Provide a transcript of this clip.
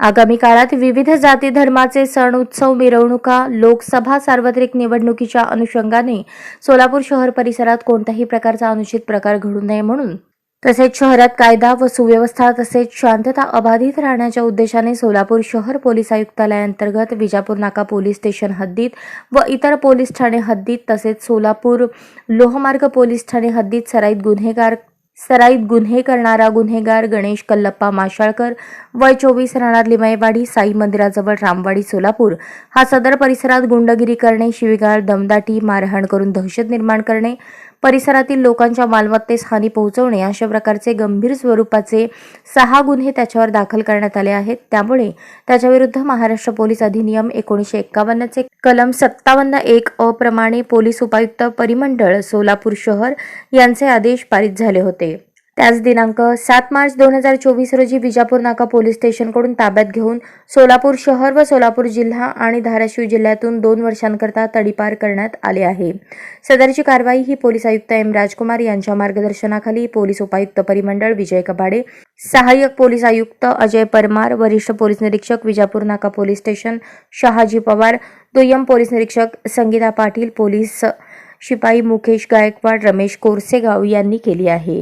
आगामी काळात विविध जाती धर्माचे सण उत्सव मिरवणुका लोकसभा सार्वत्रिक निवडणुकीच्या अनुषंगाने सोलापूर शहर परिसरात कोणत्याही प्रकारचा अनुचित प्रकार घडू नये म्हणून तसेच शहरात कायदा व सुव्यवस्था तसेच शांतता अबाधित राहण्याच्या उद्देशाने सोलापूर शहर पोलीस आयुक्तालयाअंतर्गत विजापूर नाका पोलीस स्टेशन हद्दीत व इतर पोलीस ठाणे हद्दीत तसेच सोलापूर लोहमार्ग पोलीस ठाणे हद्दीत सराईत गुन्हेगार सराईत गुन्हे करणारा गुन्हेगार गणेश कल्लप्पा माशाळकर वय चोवीस राहणार लिमयवाडी साई मंदिराजवळ रामवाडी सोलापूर. हा सदर परिसरात गुंडगिरी करणे शिवीगाळ दमदाटी मारहाण करून दहशत निर्माण करणे परिसरातील लोकांच्या मालमत्तेस हानी पोहोचवणे अशा प्रकारचे गंभीर स्वरूपाचे सहा गुन्हे त्याच्यावर दाखल करण्यात आले आहेत. त्यामुळे त्याच्याविरुद्ध महाराष्ट्र पोलीस अधिनियम एकोणीसशे एक्कावन्नचे कलम सत्तावन्न एक अप्रमाणे प्रमाणे पोलीस उपायुक्त परिमंडळ सोलापूर शहर यांचे आदेश पारित झाले होते. त्याच दिनांक सात मार्च दोन हजार चोवीस रोजी विजापूर नाका पोलीस स्टेशनकडून ताब्यात घेऊन सोलापूर शहर व सोलापूर जिल्हा आणि धाराशिव जिल्ह्यातून दोन वर्षांकरता तडीपार करण्यात आले आहे. सदरची कारवाई ही पोलीस आयुक्त एम राजकुमार यांच्या मार्गदर्शनाखाली पोलीस उपायुक्त परिमंडळ विजय कबाडे सहाय्यक पोलीस आयुक्त अजय परमार वरिष्ठ पोलीस निरीक्षक विजापूर नाका पोलीस स्टेशन शहाजी पवार दुय्यम पोलीस निरीक्षक संगीता पाटील पोलीस शिपाई मुकेश गायकवाड रमेश कोरसेगाव यांनी केली आहे.